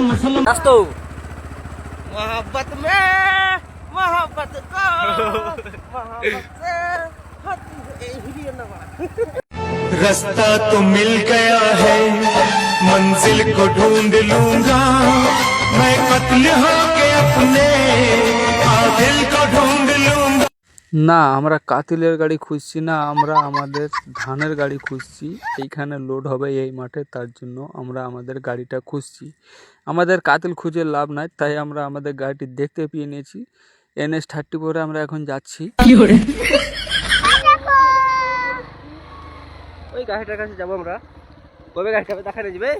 मुसलमान दोस्तों, मोहब्बत में, मोहब्बत को रास्ता तो मिल गया है, मंजिल को ढूंढ लूँगा। मैं कत्ल होके अपने। না আমরা কাতিলের গাড়ি খুঁজছি না আমরা আমাদের ধানের গাড়ি খুঁজছি। এইখানে লোড হবে এই মাঠে তার জন্য আমরা আমাদের গাড়িটা খুঁজছি। আমাদের কাতিল খুঁজে লাভ নাই তাই আমরা আমাদের গাড়িটি দেখতে পেয়ে নিয়েছি। এনএস থার্টি ফোরে আমরা এখন যাচ্ছি। ওই গাড়িটার কাছে যাব আমরা। কবে গাড়িটা দেখা যাবে?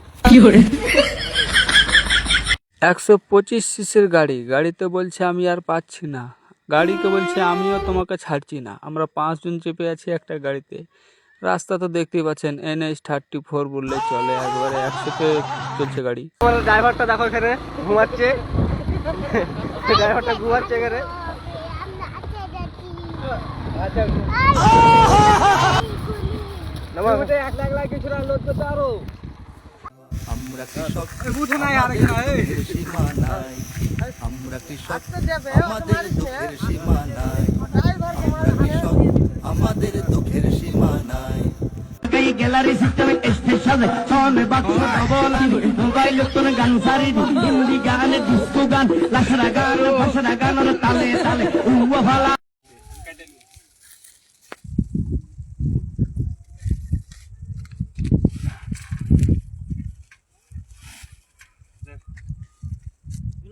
একশো পঁচিশ সিসির গাড়ি। গাড়িতে বলছে আমি আর পাচ্ছি না। গাড়িকে বলছে আমিও তোমাকে ছাড়ছি না। আমরা পাঁচজন চেপে আছি একটা গাড়িতে। রাস্তা তো দেখতেই পাচ্ছেন এনএস থার্টি ফোর বললে চলে একবারে একশোতে চলছে গাড়ি। আমার ড্রাইভারটা দেখো এখানে ঘুমাচ্ছে। ড্রাইভারটা ঘুমাচ্ছে এখানে। আচ্ছা। আমাদের দুঃখের সীমা নাই গ্যালারি সিস্টেম মোবাইল তোর গান সারি হিন্দি গান ডিস্কো গান লাসরা গান ভাষরা গান তালে তালে ভালা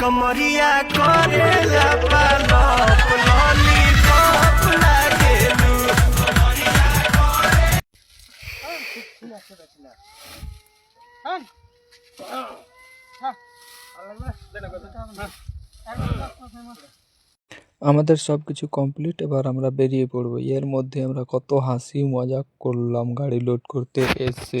कमरिया करेला पालप लॉलीपॉप लागेलू আমাদের সব কিছু কমপ্লিট এবার আমরা বেরিয়ে পড়বো এর মধ্যে আমরা কত হাসি মজাক করলাম গাড়ি লোড করতে এসে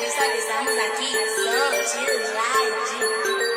visualizamos aqui São de Laje.